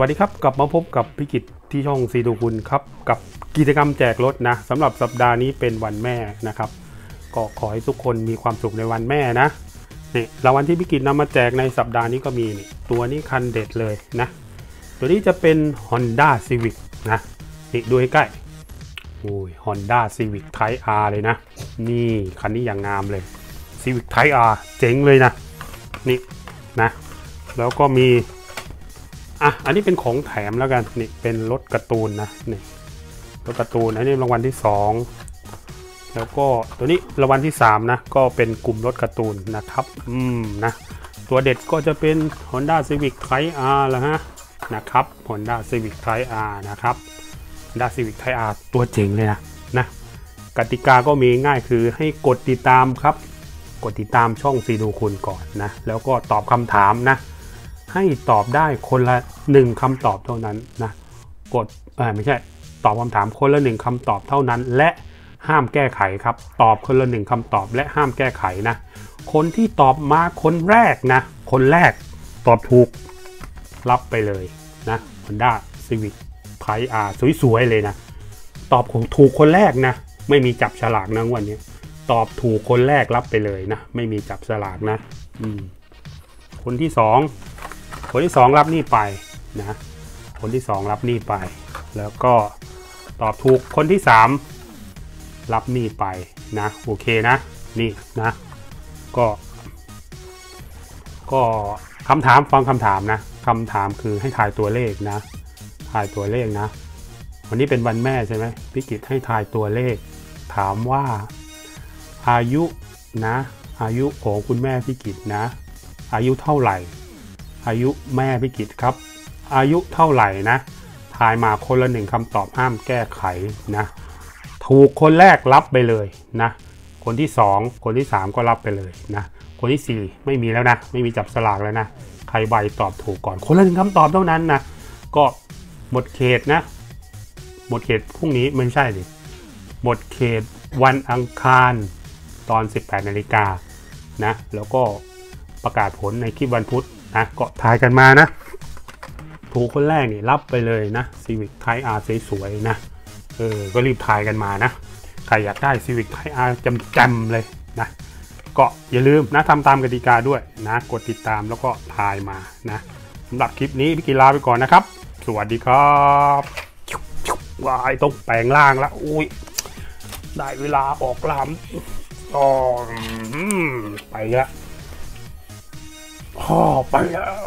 วัสดีครับ กลับมาพบกับพิกิจที่ช่องซีดูคุณครับ กับกิจกรรมแจกรถนะสำหรับสัปดาห์นี้เป็นวันแม่นะครับ ก็ขอให้ทุกคนมีความสุขในวันแม่นะนี่รางวัลที่พิกิจนำมาแจกในสัปดาห์นี้ก็มีนี่ตัวนี้คันเด็ดเลยนะ ตัวนี้จะเป็น Honda Civic นะนี่ดูใกล้โอ้ย Honda Civic Type R เลยนะ นี่คันนี้อย่างงามเลย Civic Type R เจ๋งเลยนะ นี่นะ แล้วก็มี อะอันนี้เป็นของแถมแล้วกันนี่เป็นรถการ์ตูนนะนี่รถการ์ตูนอันนี้รางวัลที่ 2 แล้วก็ตัวนี้รางวัลที่3นะก็เป็นกลุ่มรถการ์ตูนนะครับอืมนะตัวเด็ดก็จะเป็น Honda Civic Type R แล้วฮะนะครับ Honda Civic Type R นะครับ Honda Civic Type R ตัวเจ๋งเลยนะนะกติกาก็มีง่ายคือให้กดติดตามครับ กดติดตามช่องซีดูคุณก่อนนะ แล้วก็ตอบคำถามนะ ให้ตอบได้คนละหนึ่งคำตอบเท่านั้นนะกดไม่ใช่ตอบคำถามคนละหนึ่งคำตอบเท่านั้น และห้ามแก้ไขครับ ตอบคนละหนึ่งคำตอบและห้ามแก้ไขนะ คนที่ตอบมาคนแรกนะ คนแรกตอบถูกรับไปเลยนะ Honda Civic Type R สวยๆเลยนะ ตอบของถูกคนแรกนะ ไม่มีจับฉลากนะวันนี้ ตอบถูกคนแรกรับไปเลยนะ ไม่มีจับฉลากนะคนที่สอง คนที่สองรับหนี่ไปนะคนที่สองรับหนี่ไป แล้วก็ตอบถูกคนที่สามรับหนี่ไปนะโอเคนะนี่นะก็ ก็คำถามฟังคำถามนะคำถามคือให้ทายตัวเลขนะทายตัวเลขนะ วันนี้เป็นวันแม่ใช่ไหมพี่กิจให้ทายตัวเลข ถามว่าอายุนะอายุของคุณแม่พี่กิจนะ อายุเท่าไหร่ อายุแม่พี่กิจครับ อายุเท่าไหร่นะ ทายมาคนละหนึ่งคำตอบห้ามแก้ไขนะ ถูกคนแรกรับไปเลยนะ คนที่สองคนที่สามก็รับไปเลยนะ คนที่สี่ไม่มีแล้วนะ ไม่มีจับสลากแล้วนะ ใครใบตอบถูกก่อน คนละหนึ่งคำตอบเท่านั้นนะ ก็หมดเขตนะ หมดเขตพรุ่งนี้ไม่ใช่ดิ หมดเขตวันอังคารตอน 18นาฬิกานะ แล้วก็ประกาศผลในคลิปวันพุธ นะก็ทายกันมานะถูกคนแรกนี่รับไปเลยนะ Civic Type R สวยๆนะเออก็รีบทายกันมานะใครอยากได้ Civic Type R จำๆเลยนะก็อย่าลืมนะทำตามกติกาด้วยนะกดติดตามแล้วก็ทายมานะสำหรับคลิปนี้พี่กีลาไปก่อนนะครับ สวัสดีครับวายต้องแปลงร่างแล้วอุ้ยได้เวลาออกลำอ๋อไปแล้ว พ่อไปแล้ว